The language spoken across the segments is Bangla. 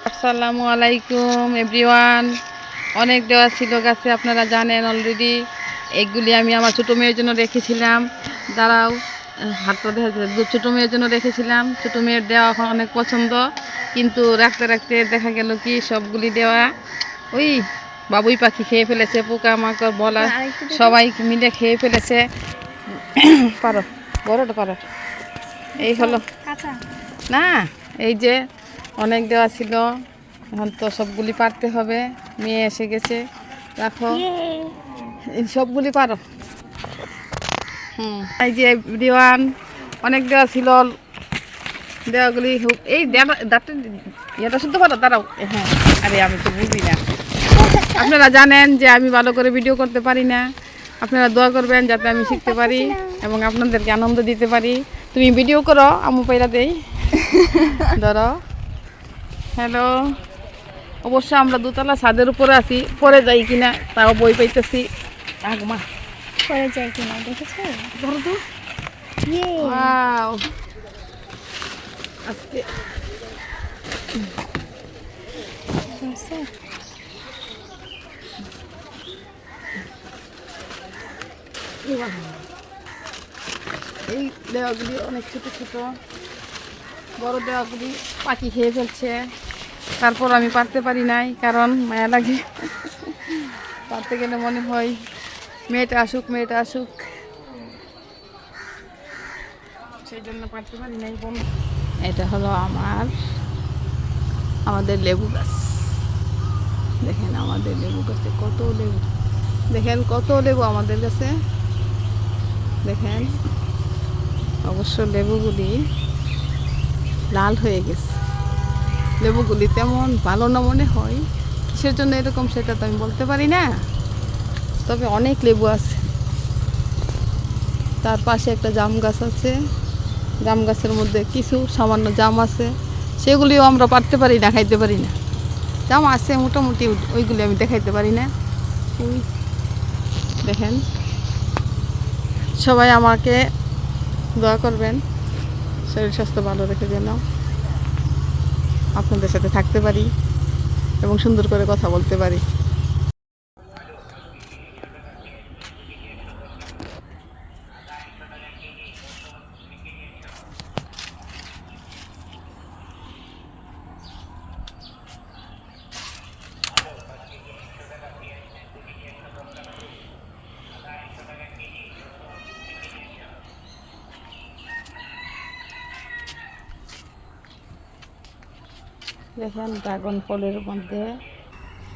আসসালামু আলাইকুম এভরিওয়ান। অনেক দেওয়া ছিল গাছে আপনারা জানেন অলরেডি এগুলি আমি আমার ছোটো মেয়ের জন্য রেখেছিলাম। দাঁড়াও হাতটা দেখা ছোটো মেয়ের জন্য রেখেছিলাম। ছোটো মেয়ের দেওয়া এখন অনেক পছন্দ কিন্তু রাখতে রাখতে দেখা গেল কি সবগুলি দেওয়া ওই বাবুই পাখি খেয়ে ফেলেছে পোকা মাকড় বলা সবাই মিলে খেয়ে ফেলেছে। পারো বড়টা পারো। এই হলো। না এই যে অনেক দেওয়া ছিল। এখন তো সবগুলি পারতে হবে। মেয়ে এসে গেছে। রাখো। সবগুলি পারো। হুম। এই যে দিওয়ান অনেক দেওয়া ছিল। দেওয়াগুলি হোক এই দাঁতটা ইয়েটা শুনতে পারো দাঁড়াও। হ্যাঁ আরে আমি তো বুঝি না। আপনারা জানেন যে আমি ভালো করে ভিডিও করতে পারি না। আপনারা দোয়া করবেন যাতে আমি শিখতে পারি এবং আপনাদেরকে আনন্দ দিতে পারি। তুমি ভিডিও করো আমু পাইরা দেই। ধরো। হ্যালো অবশ্য আমরা দোতলা ছাদের উপরে আছি পরে যাই কিনা তাও বই পাইতেছি। আগমা পরে যায় কিনা দেখেছ? ধরো তো। ওয়াও আজকে এই দেওয়াগুলি অনেক ছোট ছোট। বড় দেওয়াগুলি পাখি খেয়ে ফেলছে। তারপর আমি পারতে পারি নাই, কারণ মায়া লাগে। পারতে গেলে মনে হয়, মেয়েটা আসুক মেয়েটা আসুক। সেই জন্য পারতে পারি নাই বোন এটা হলো আমার, আমাদের লেবু গাছ। দেখেন আমাদের লেবু গাছে কত লেবু। দেখেন কত লেবু আমাদের কাছে। দেখেন, অবশ্য লেবুগুলি লাল হয়ে গেছে। লেবুগুলি তেমন ভালো না মনে হয়। কিসের জন্য এরকম সেটা তো আমি বলতে পারি না। তবে অনেক লেবু আছে। তার পাশে একটা জাম গাছ আছে। জাম গাছের মধ্যে কিছু সামান্য জাম আছে। সেগুলিও আমরা পারতে পারি না, খাইতে পারি না। জাম আছে মোটামুটি, ওইগুলি আমি দেখাইতে পারি না। দেখেন। সবাই আমাকে দোয়া করবেন। শরীর স্বাস্থ্য ভালো রেখে যেন। আপনাদের সাথে থাকতে পারি এবং সুন্দর করে কথা বলতে পারি। দেখেন ড্রাগন ফলের মধ্যে।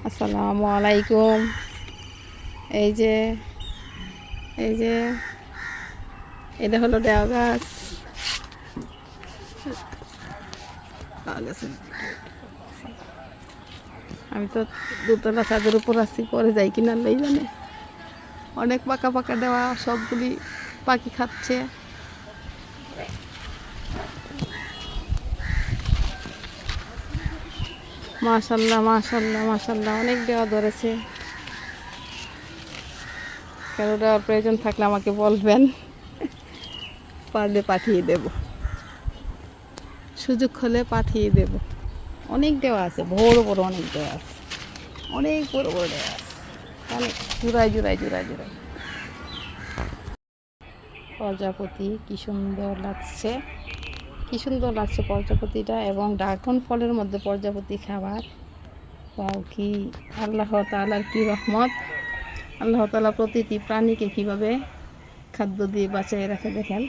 আসসালামু আলাইকুম। এই যে এই যে, এটা হলো দেওয়া গাছ। আমি তো দুতলা ছাদের উপর আসছি পরে যাই কিনা নেই জানে। অনেক পাকা পাকা দেওয়া, সবগুলি পাখি খাচ্ছে। মাশাল্লাহ মাশাল্লাহ মাশাল্লাহ, অনেক দেওয়া ধরেছে। কেন দেওয়ার প্রয়োজন থাকলে আমাকে বলবেন, পারলে পাঠিয়ে দেব। সুযোগ হলে পাঠিয়ে দেব। অনেক দেওয়া আছে, বড় বড় অনেক দেওয়া আছে। অনেক বড় বড় দেওয়া আছে। অনেক জুড়াই জুড়াই জুড়াই জুড়াই প্রজাপতি কি সুন্দর লাগছে। কি সুন্দর লাগছে প্রজাপতিটা এবং ড্রাগন ফলের মধ্যে প্রজাপতি খাবার। তাও কি আল্লাহ তালার কি রহমত। আল্লাহ তালা প্রতিটি প্রাণীকে কীভাবে খাদ্য দিয়ে বাঁচিয়ে রাখে দেখেন।